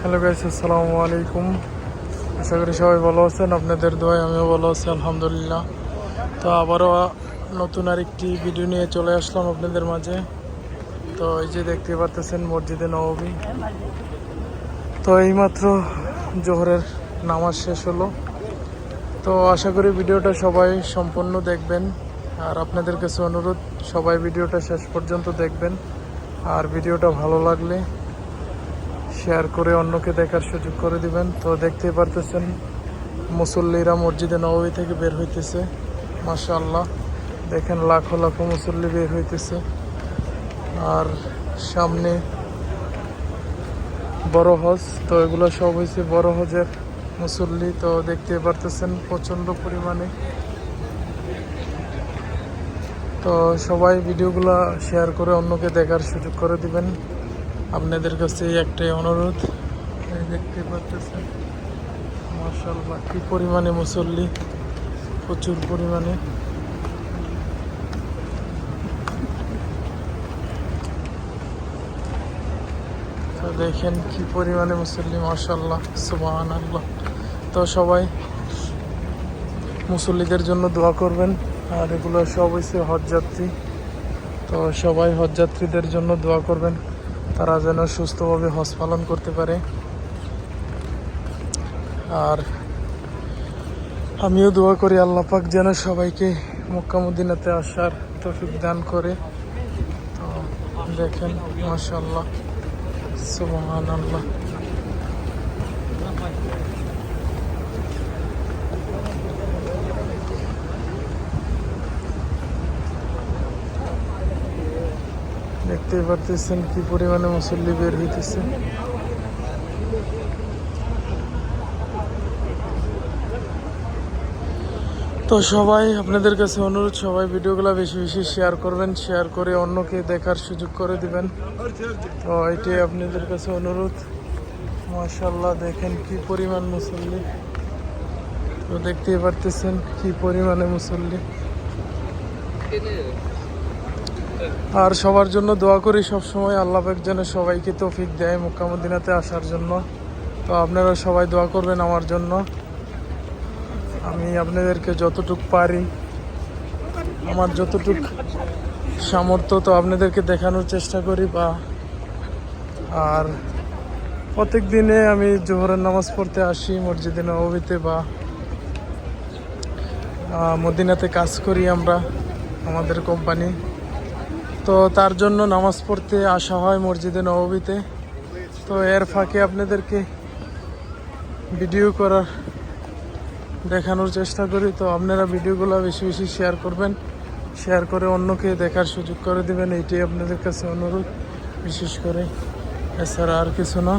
Hello guys, আসসালামু আলাইকুম। আশা করি সবাই ভালো আছেন, আপনাদের দোয়ায় আমিও ভালো আছি, আলহামদুলিল্লাহ। তো আবারও নতুন আরেকটি ভিডিও নিয়ে চলে আসলাম আপনাদের মাঝে। তো এই যে দেখতে পাচ্ছেন মসজিদে নবমী। তো এইমাত্র জোহরের নামাজ শেষ হলো। তো আশা করি ভিডিওটা সবাই সম্পূর্ণ দেখবেন। আর আপনাদের কাছে অনুরোধ, সবাই ভিডিওটা শেষ পর্যন্ত দেখবেন। আর ভিডিওটা ভালো লাগলে শেয়ার করে অন্যকে দেখার সুযোগ করে দিবেন। তো দেখতেই পারতেছেন, মুসল্লিরা মসজিদে নবমী থেকে বের হইতেছে। মাশাআল্লাহ, দেখেন লাখো লাখো মুসল্লি বের হইতেছে। আর সামনে বড় হজ, তো এগুলো সব হয়েছে বড় হজের মুসল্লি। তো দেখতে পারতেছেন প্রচণ্ড পরিমাণে। তো সবাই ভিডিওগুলো শেয়ার করে অন্যকে দেখার সুযোগ করে দিবেন। আপনাদের কাছে একটাই অনুরোধ। দেখতে পাচ্ছেন মার্শাল্লাহ কি পরিমাণে মুসল্লি, প্রচুর পরিমাণে। তো দেখেন কি পরিমাণে মুসল্লি মার্শাল্লাহ সুবাহান আল্লাহ তো সবাই মুসল্লিদের জন্য দোয়া করবেন, আর এগুলো সব হয়েছে হজযাত্রী তো সবাই হজযাত্রীদের জন্য দোয়া করবেন। তারা যেন সুস্থভাবে হজ পালন করতে পারে। আর আমিও দোয়া করি আল্লাহ পাক যেন সবাইকে মক্কামুদ্দিনাতে আসার তফিক দান করে। তো দেখেন মাশাল্লাহ সুবহান আল্লাহ দেখতেই পারতেছেন কি পরিমাণে মুসল্লি বের হইতেছে। তো সবাই, আপনাদের কাছে অনুরোধ, সবাই ভিডিওগুলো বেশি বেশি শেয়ার করবেন শেয়ার করে অন্যকে দেখার সুযোগ করে দিবেন। তো এটাই আপনাদের কাছে অনুরোধ। মাশাল্লাহ দেখেন কি পরিমাণ মুসল্লি। তো দেখতেই পারতেছেন কি পরিমাণে মুসল্লি। আর সবার জন্য দোয়া করি সব সময় আল্লাহ যেন সবাইকে তৌফিক দেয় মুক্কামুদ্দিনাতে আসার জন্য। তো আপনারা সবাই দোয়া করবেন আমার জন্য। আমি আপনাদেরকে যতটুক পারি, আমার যতটুক সামর্থ্য তো আপনাদেরকে দেখানোর চেষ্টা করি বা আর প্রত্যেক দিনে আমি জোহরের নামাজ পড়তে আসি, মসজিদে নবীতে বা মদিনাতে কাজ করি আমরা, আমাদের কোম্পানি। তো তার জন্য নামাজ পড়তে আসা হয় মসজিদে নববীতে তো এর ফাঁকে আপনাদেরকে ভিডিও করার, দেখানোর চেষ্টা করি। তো আপনারা ভিডিওগুলো বেশি বেশি শেয়ার করবেন। শেয়ার করে অন্যকে দেখার সুযোগ করে দেবেন। এইটাই আপনাদের কাছে অনুরোধ, বিশেষ করে এছাড়া আর কিছু না।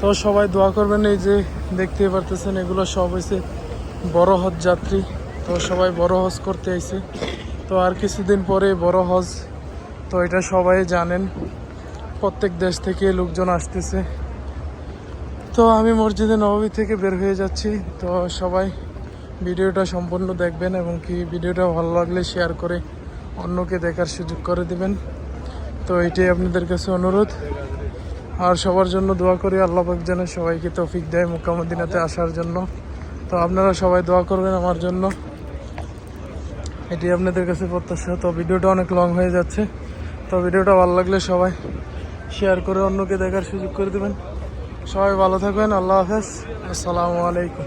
তো সবাই দোয়া করবেন, এই যে দেখতে পারতেছেন, এগুলো সব হয়েছে বড় হজ যাত্রী। তো সবাই বড় হজ করতে আইছে। তো আর কিছুদিন পরে বড় হজ তো এটা সবাই জানেন, প্রত্যেক দেশ থেকে লোকজন আসতেছে। তো আমি মসজিদে নবমী থেকে বের হয়ে যাচ্ছি। তো সবাই ভিডিওটা সম্পূর্ণ দেখবেন এবং কি ভিডিওটা ভালো লাগলে শেয়ার করে অন্যকে দেখার সুযোগ করে দিবেন। তো এটাই আপনাদের কাছে অনুরোধ। আর সবার জন্য দোয়া করি, আল্লাহ পাক যেন সবাইকে তৌফিক দেয় মুকামদিনাতে আসার জন্য। তো আপনারা সবাই দোয়া করবেন আমার জন্য। এটি আপনাদের কাছে প্রত্যাশা। তো ভিডিওটা অনেক লং হয়ে যাচ্ছে। তো ভিডিওটা ভালো লাগলে সবাই শেয়ার করে অন্যকে দেখার সুযোগ করে দেবেন। সবাই ভালো থাকবেন, আল্লাহ হাফেজ। আসসালামু আলাইকুম।